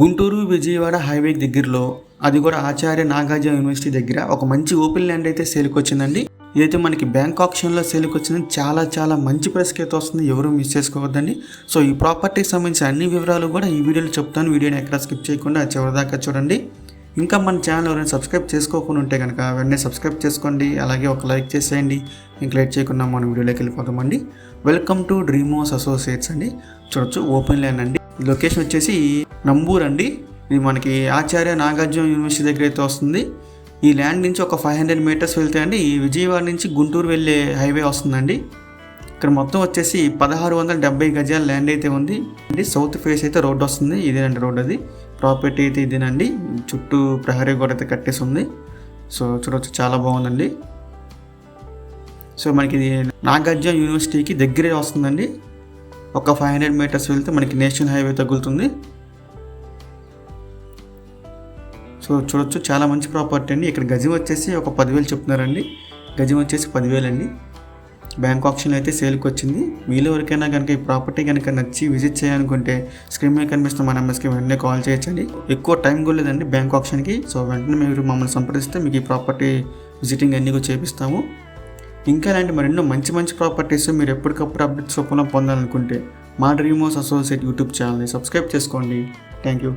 Guntur Vijayawada highway దగ్గరలో అది కూడా ఆచార్య నాగార్జున యూనివర్సిటీ దగ్గర ఒక మంచి ఓపెన్ ల్యాండ్ అయితే సేల్కి వచ్చిందండి ఇదైతే మనకి బ్యాంక్ ఆప్షన్లో సేల్కి వచ్చింది చాలా చాలా మంచి ప్రైస్కి అయితే వస్తుంది. ఎవరు మిస్ చేసుకోవద్దండి. సో ఈ ప్రాపర్టీకి సంబంధించిన అన్ని వివరాలు కూడా ఈ వీడియోలో చెప్తాను. వీడియోని ఎక్కడ స్కిప్ చేయకుండా చివరిదాకా చూడండి. ఇంకా మన ఛానల్ ఎవరైనా సబ్స్క్రైబ్ చేసుకోకుండా ఉంటే కనుక వెంటనే సబ్స్క్రైబ్ చేసుకోండి. అలాగే ఒక లైక్ చేసేయండి. ఇంకా లేట్ చేయకుండా మన వీడియోలోకి వెళ్ళిపోతామండి వెల్కమ్ టు డ్రీమోస్ అసోసియేట్స్ అండి. చూడొచ్చు ఓపెన్ ల్యాండ్ అండి. లొకేషన్ వచ్చేసి నంబూర్ అండి ఇది మనకి ఆచార్య నాగార్జున యూనివర్సిటీ దగ్గర అయితే వస్తుంది. ఈ ల్యాండ్ నుంచి ఒక ఫైవ్ హండ్రెడ్ మీటర్స్ వెళ్తే అండి ఈ విజయవాడ నుంచి గుంటూరు వెళ్ళే హైవే వస్తుందండి. ఇక్కడ మొత్తం వచ్చేసి పదహారు వందల డెబ్బై గజాల ల్యాండ్ అయితే ఉంది. అండి సౌత్ ఫేస్ అయితే రోడ్ వస్తుంది. ఇదేనండి రోడ్ అది. ప్రాపర్టీ అయితే ఇదేనండి. చుట్టూ ప్రహరీ గోడ అయితే కట్టేసి ఉంది సో చూడవచ్చు చాలా బాగుందండి. సో మనకి ఇది నాగార్జున యూనివర్సిటీకి దగ్గరే వస్తుందండి. ఒక ఫైవ్ హండ్రెడ్ మీటర్స్ వెళ్తే మనకి నేషనల్ హైవే తగులుతుంది. సో చూడొచ్చు చాలా మంచి ప్రాపర్టీ అండి. ఇక్కడ గజం వచ్చేసి ఒక పదివేలు చెప్తున్నారండి. గజం వచ్చేసి పదివేలు అండి బ్యాంక్ ఆప్షన్ అయితే సేల్కి వచ్చింది. మీలో ఎవరికైనా కనుక ఈ ప్రాపర్టీ కనుక నచ్చి విజిట్ చేయాలనుకుంటే స్క్రీన్ మీద కనిపిస్తున్న మా నెంబర్స్కి వెంటనే కాల్ చేయొచ్చండి. ఎక్కువ టైం కూడా లేదండి బ్యాంక్ ఆప్షన్కి సో వెంటనే మీరు మమ్మల్ని సంప్రదిస్తే మీకు ఈ ప్రాపర్టీ విజిటింగ్ అన్నీ కూడా చేపిస్తాము. ఇంకా ఇలాంటి మరెన్నో మంచి మంచి ప్రాపర్టీస్ మీరు ఎప్పటికప్పుడు అప్డేట్స్ రూపంలో పొందాలనుకుంటే మా డ్రీమోస్ అసోసియేట్ యూట్యూబ్ ఛానల్ని సబ్స్క్రైబ్ చేసుకోండి. Thank you